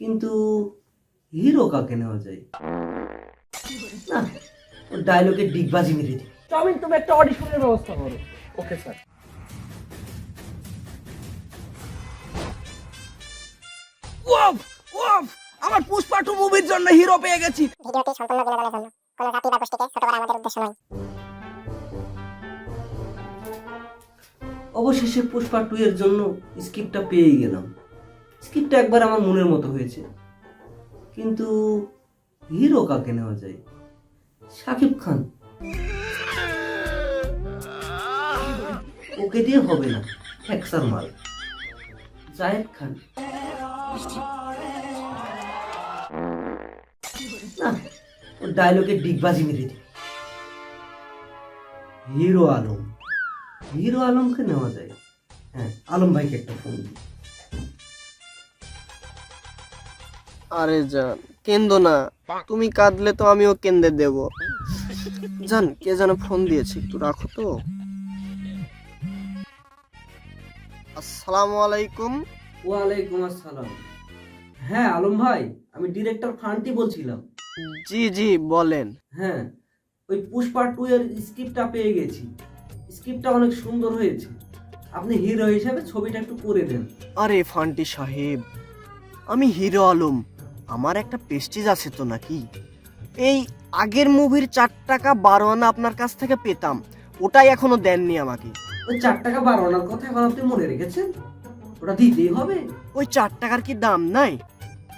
কিন্তু হিরো কাকে নেওয়া যায়? না ওর ডায়লগে ডিগবাজি মেরে দিই। চাউমিন তুমি একটা অডিশনের ব্যবস্থা করো। Okay sir. ওয়াফ ওয়াফ আমার পুষ্পা টু মুভির জন্য হিরো পেয়ে গেছি। ভিডিওটি সম্পূর্ণ বিনোদনের জন্য কোনো জাতি বা গোষ্ঠীকে ছোট করা আমাদের উদ্দেশ্য নয়। অবশেষে পুষ্পা টু এর জন্য স্ক্রিপ্টটা পেয়ে গেলাম। স্ক্রিপ্টটা একবার আমার মনের মতো হয়েছে। কিন্তু হিরো কাকে নেওয়া যায়? শাকিব খান। ওকে দিয়ে হবে না হ্যাকসার মাল। জায়েদ খান। না, ওর ডায়লগে ডিগবাজি মেরে দিই। হিরো আলম। হিরো আলমকে নেওয়া যায়। হ্যাঁ আলম ভাইকে একটা ফোন দিই। আরে জান কেন্দ না। তুমি কাঁদলে তো আমিও কেন্দে দেব। জান কে যেন ফোন দিয়েছে একটু রাখো তো। আসসালামু আলাইকুম। ওয়ালাইকুম আসসালাম। হ্যাঁ আলম ভাই আমি ডিরেক্টর ফান্টি বলছিলাম। জি জি বলেন। হ্যাঁ ওই পুষ্পা টু এর স্ক্রিপ্টটা পেয়ে গেছি। স্ক্রিপ্টটা অনেক সুন্দর হয়েছে। আপনি হিরো হিসেবে ছবিটা একটু করে দেন। আরে ফান্টি সাহেব আমি হিরো আলম। আমার একটা পেস্টিজ আছে তো নাকি? এই আগের মুভির চার টাকা বারো আনা আপনার কাছ থেকে পেতাম ওটাই এখনও দেননি আমাকে। ওই চার টাকা বারো আনার কথা এখন আপনি মনে রেখেছেন? ওটা দিতেই হবে। ওই চার টাকার কি দাম নাই?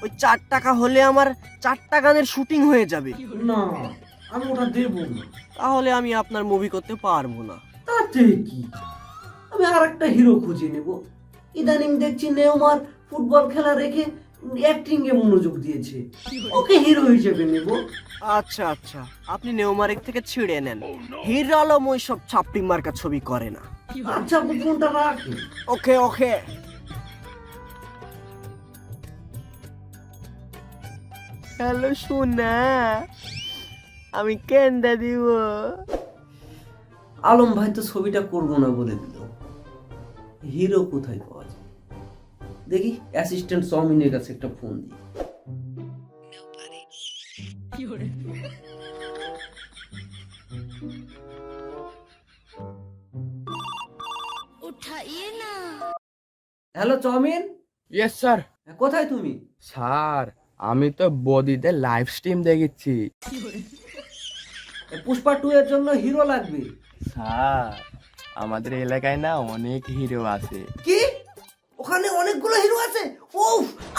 ওই চার টাকা হলে আমার চারটা গানের শুটিং হয়ে যাবে। না আমি ওটা দেবো না। তাহলে আমি আপনার মুভি করতে পারব না। তাতে কি? আমি আর একটা হিরো খুঁজে নেব। ইদানিং দেখছি নেওমার ফুটবল খেলা রেখে অ্যাক্টিং এ মনোযোগ দিয়েছে। ওকে হিরো হিসেবে নেব। আচ্ছা আচ্ছা। আপনি নেওমারিক থেকে ছিঁড়ে নেন। হিরো আলম ওই সব ছাপড়ি মার্কা ছবি করে না। আচ্ছা আপনি ফোনটা রাখেন? ওকে ওকে। হ্যালো সোনা। আমি কেন্দা দিব। আলম ভাই তো ছবিটা করব না বলে দিল। হিরো কোথায় পাওয়া যায়? দেখি অ্যাসিস্ট্যান্ট সমিনের কাছে একটা ফোন দিই। হ্যালো চমিন ইয়েস স্যার কোথায় তুমি? স্যার আমি তো বদিতে লাইভ স্ট্রিম দেখেছি পুষ্পা টু এর জন্য হিরো লাগবে। স্যার আমাদের এলাকায় না অনেক হিরো আছে। কি? অনেকগুলো হিরো আছে। ও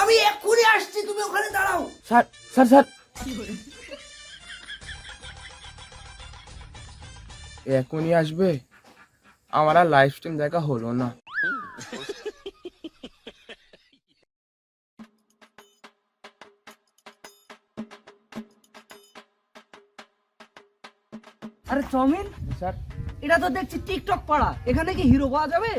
আমি এক্ষুনি আসছি তুমি ওখানে দাঁড়াও। Sir sir sir. এখনই আসবে? আমার আর লাইভ স্ট্রিম দেখা হলো না। আরে চাউমিন স্যার। এটা তো দেখছি টিকটক পাড়া। এখানে কি হিরো পাওয়া যাবে?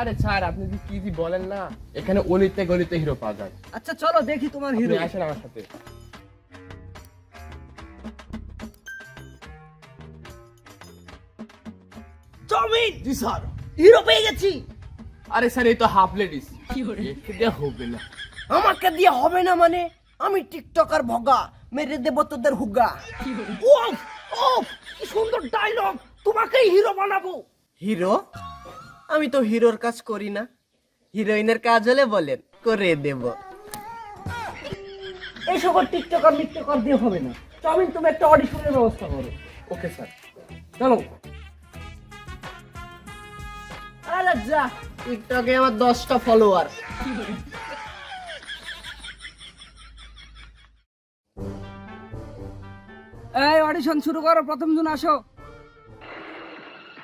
আরে স্যার আপনি কি কি কি বলেন না এখানে অলিতে গলিতে হিরো পাওয়া যায়। আচ্ছা চলো দেখি তোমার হিরো আসেন আমার সাথে। চাউমিন জি স্যার। হিরো পেয়ে গেছি। আরে স্যার এই তো হাফ লেডিস হবে না। আমাকে দিয়ে হবে না মানে? আমি টিকটকার ভগা মেরে দেব তোদের হুগা। ওফ ওফ কি সুন্দর ডায়লগ তোমাকেই হিরো বানাবো। হিরো আমি তো হিরোর কাজ করি না। হিরোইনের কাজ হলে বলেন করে দেব। এই সকল টিকটকার টিকটকার দিয়ে হবে না। চাউমিন তুমি একটা অডিশনের ব্যবস্থা করো। Okay sir. চলো। আরে যা টিকটকে আমার দশটা ফলোয়ার এই অডিশন শুরু করো প্রথম জন আসো।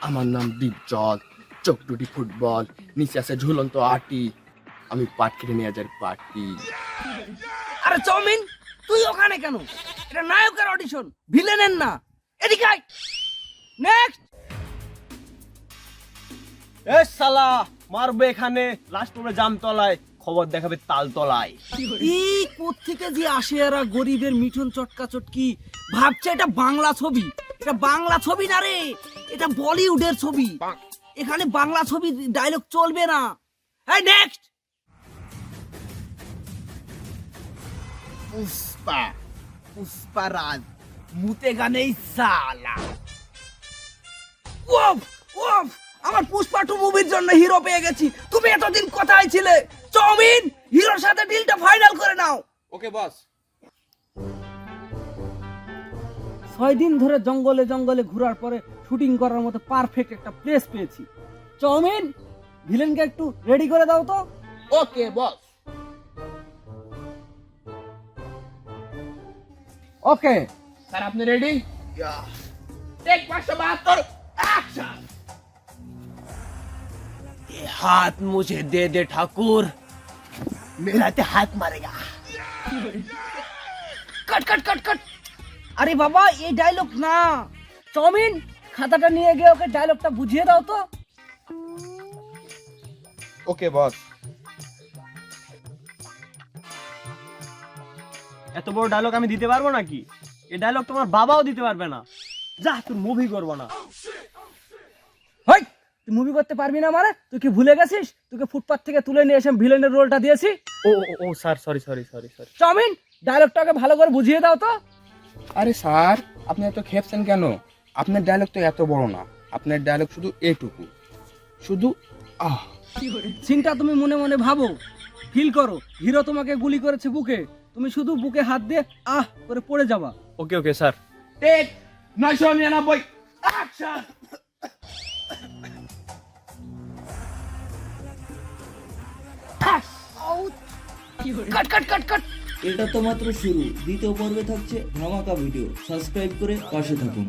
আমার নাম দীপজল। চোখ দুটি ফুটবল নিচে আছে ঝুলন্ত আটি। আমি পাট কেটে নিয়ে যাই পাটি। আরে চাউমিন তুই ওখানে কেন? এটা নায়কের অডিশন ভিলেনের না। এদিকে আয়। নেক্সট এ সালা মারবে এখানে। লাস্ট পড়বে জামতলায় খবর দেখাবে তালতলায়। এই কোত্থেকে যে আসে এরা গরিবের মিঠুন চটকা চটকি ভাবছে এটা বাংলা ছবি। এটা বাংলা ছবি না রে এটা বলিউডের ছবি। এখানে বাংলা ছবি ডায়লগ চলবে না। এই নেক্সট পুষ্পা পুষ্পা রাজ মুতে গানেই সালা। ওফ ওফ আমার পুষ্পা টু মুভির জন্য হিরো পেয়ে গেছি। তুমি এতদিন কোথায় ছিলে? চৌমিন হিরোর সাথে ডিলটা ফাইনাল করে নাও। ওকে বস ছয় দিন ধরে জঙ্গলে জঙ্গলে ঘোরার পরে শুটিং করার মতো পারফেক্ট একটা প্লেস পেয়েছি চৌমিন ভিলেনকে একটু রেডি করে দাও তো ওকে বস ওকে স্যার আপনি রেডি টেক পাঁচশো বাহাত্তর অ্যাকশন हाथ मुझे दे दे ठाकुर मेरा ते हाथ मारेगा কট কট কট কট আরে বাবা এই ডায়লগ না চমিন খাতাটা নিয়ে গিয়ে ওকে ডায়লগটা বুঝিয়ে দাও তো। ওকে বস। এত বড় ডায়লগ আমি দিতে পারব নাকি? এই ডায়লগ তোমার বাবাও দিতে পারবে না। যা তুই মুভি করব না। হই তুই মুভি করতে পারবি না মানে? তুই কি ভুলে গেছিস? তোকে ফুটপাথ থেকে তুলে নিয়ে এসে ভিলেনের রোলটা দিয়েছি? ও ও, ও sir sorry sorry sorry sorry চমিন ডায়লগটাকে ভালো করে বুঝিয়ে দাও তো। আরে স্যার আপনি এত খেপছেন কেন? আপনার ডায়লগ তো এত বড় না। আপনার ডায়লগ শুধু এটুকু। শুধু আহ। সিনটা তুমি মনে মনে ভাবো। ফিল করো। হিরো তোমাকে গুলি করেছে বুকে। তুমি শুধু বুকে হাত দিয়ে আহ করে পড়ে যাবা। ওকে ওকে স্যার। টেক নয়শো নিরানব্বই। অ্যাকশন কাট কাট কাট কাট এটা তো মাত্র শুরু। দ্বিতীয় পর্বে থাকছে ধামাকা ভিডিও সাবস্ক্রাইব করে পাশে থাকুন।